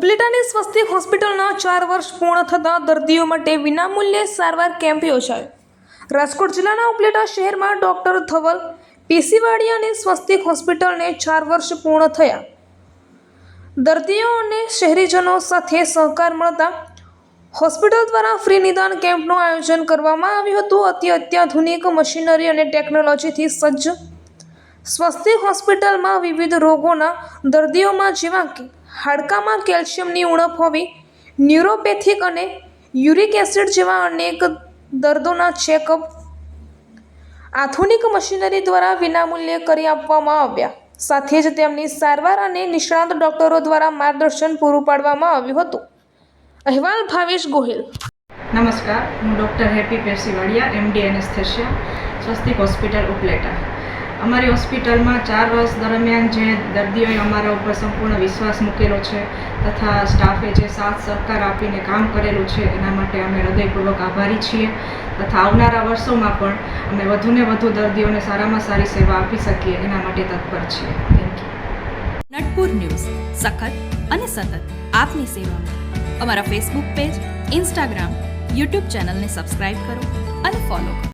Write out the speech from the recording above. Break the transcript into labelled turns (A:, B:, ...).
A: ઉપલેટાની સ્વસ્તિક હોસ્પિટલના ચાર વર્ષ પૂર્ણ થતાં દર્દીઓ માટે વિનામૂલ્યે સારવાર કેમ્પ યોજાયો. રાજકોટ જિલ્લાના ઉપલેટા શહેરમાં ડોક્ટર ધવલ, પીસીવાડી અને સ્વસ્તિક હોસ્પિટલને ચાર વર્ષ પૂર્ણ થયા. દર્દીઓ અને શહેરીજનો સાથે સહકાર મળતા હોસ્પિટલ દ્વારા ફ્રી નિદાન કેમ્પનું આયોજન કરવામાં આવ્યું હતું. અતિ અત્યાધુનિક મશીનરી અને ટેકનોલોજીથી સજ્જ સ્વસ્તિક હોસ્પિટલમાં વિવિધ રોગોના દર્દીઓમાં જેવા કે હાડકામાં કેલ્શિયમની ઉણપ હોવી, ન્યુરોપેથિક અને યુરિક એસિડ જેવા અનેક દર્દોના ચેકઅપ આધુનિક મશીનરી દ્વારા વિનામૂલ્યે કરી આપવામાં આવ્યા. સાથે જ તેમની સારવાર અને નિષ્ણાત ડોક્ટરો દ્વારા માર્ગદર્શન પૂરું પાડવામાં આવ્યું હતું. અહેવાલ ભાવેશ ગોહિલ.
B: નમસ્કાર, હું doctor Happy Persivadiya MD anaesthesia Swastik hospital Upleta. અમારી હોસ્પિટલમાં ચાર વર્ષ દરમિયાન જે દર્દીઓએ અમારા ઉપર સંપૂર્ણ વિશ્વાસ મૂકેલો છે તથા સ્ટાફે જે સાથ સહકાર આપીને કામ કરેલું છે, એના માટે અમે હૃદયપૂર્વક આભારી છીએ તથા આવનારા વર્ષોમાં પણ અમે વધુને વધુ દર્દીઓને સારામાં સારી સેવા આપી શકીએ, એના માટે તત્પર છીએ. થેન્ક યુ
C: નટપુર ન્યૂઝ, સખત અને સતત આપની સેવામાં અમારા ફેસબુક પેજ ઇન્સ્ટાગ્રામ યુટ્યુબ ચેનલને સબસ્ક્રાઇબ કરો અને ફોલો કરો.